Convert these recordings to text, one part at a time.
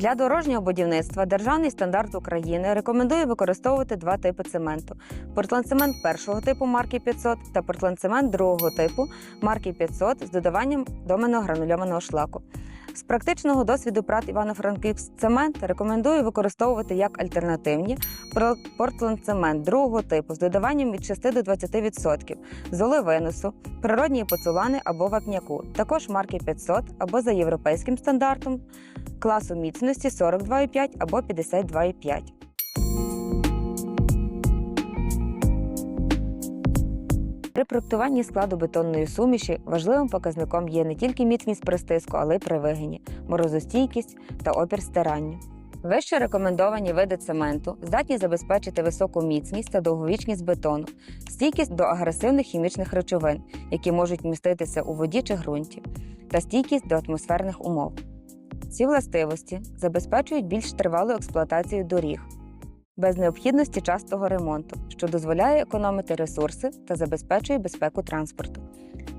Для дорожнього будівництва Державний стандарт України рекомендує використовувати два типи цементу: портландцемент першого типу марки 500 та портландцемент другого типу марки 500 з додаванням доменного гранульованого шлаку. З практичного досвіду прат Івано-Франківськ цемент рекомендую використовувати як альтернативні портланд-цемент другого типу з додаванням від 6 до 20% золи виносу, природньої поцулани або вапняку, також марки 500 або за європейським стандартом класу міцності 42,5 або 52,5. При проектуванні складу бетонної суміші важливим показником є не тільки міцність при стиску, але й при вигині, морозостійкість та опір стиранню. Вище рекомендовані види цементу здатні забезпечити високу міцність та довговічність бетону, стійкість до агресивних хімічних речовин, які можуть міститися у воді чи ґрунті, та стійкість до атмосферних умов. Ці властивості забезпечують більш тривалу експлуатацію доріг без необхідності частого ремонту, що дозволяє економити ресурси та забезпечує безпеку транспорту.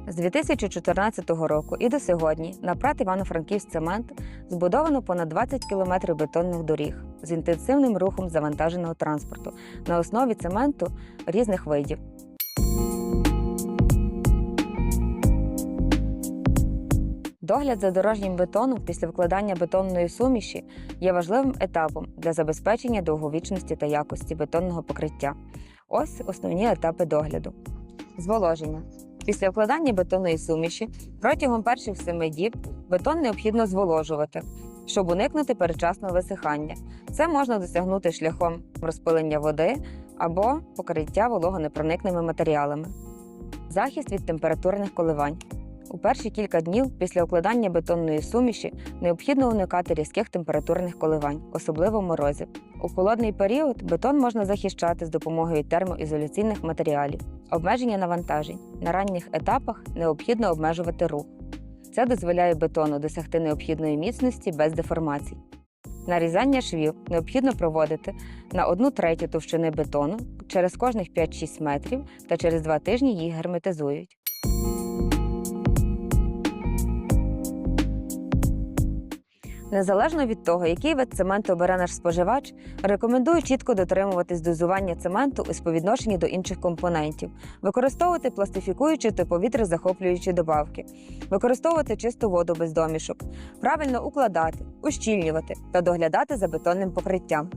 З 2014 року і до сьогодні на ПРАТ Івано-Франківськ цемент збудовано понад 20 кілометрів бетонних доріг з інтенсивним рухом завантаженого транспорту на основі цементу різних видів. Догляд за дорожнім бетоном після вкладання бетонної суміші є важливим етапом для забезпечення довговічності та якості бетонного покриття. Ось основні етапи догляду. Зволоження. Після вкладання бетонної суміші протягом перших семи діб бетон необхідно зволожувати, щоб уникнути передчасного висихання. Це можна досягнути шляхом розпилення води або покриття вологонепроникними матеріалами. Захист від температурних коливань. У перші кілька днів після укладання бетонної суміші необхідно уникати різких температурних коливань, особливо морозів. У холодний період бетон можна захищати з допомогою термоізоляційних матеріалів. Обмеження навантажень. На ранніх етапах необхідно обмежувати рух. Це дозволяє бетону досягти необхідної міцності без деформацій. Нарізання швів необхідно проводити на 1 третю товщини бетону через кожних 5-6 метрів та через 2 тижні їх герметизують. Незалежно від того, який вид цементу обере наш споживач, рекомендую чітко дотримуватись дозування цементу у співвідношенні до інших компонентів, використовувати пластифікуючі та повітрозахоплюючі добавки, використовувати чисту воду без домішок, правильно укладати, ущільнювати та доглядати за бетонним покриттям.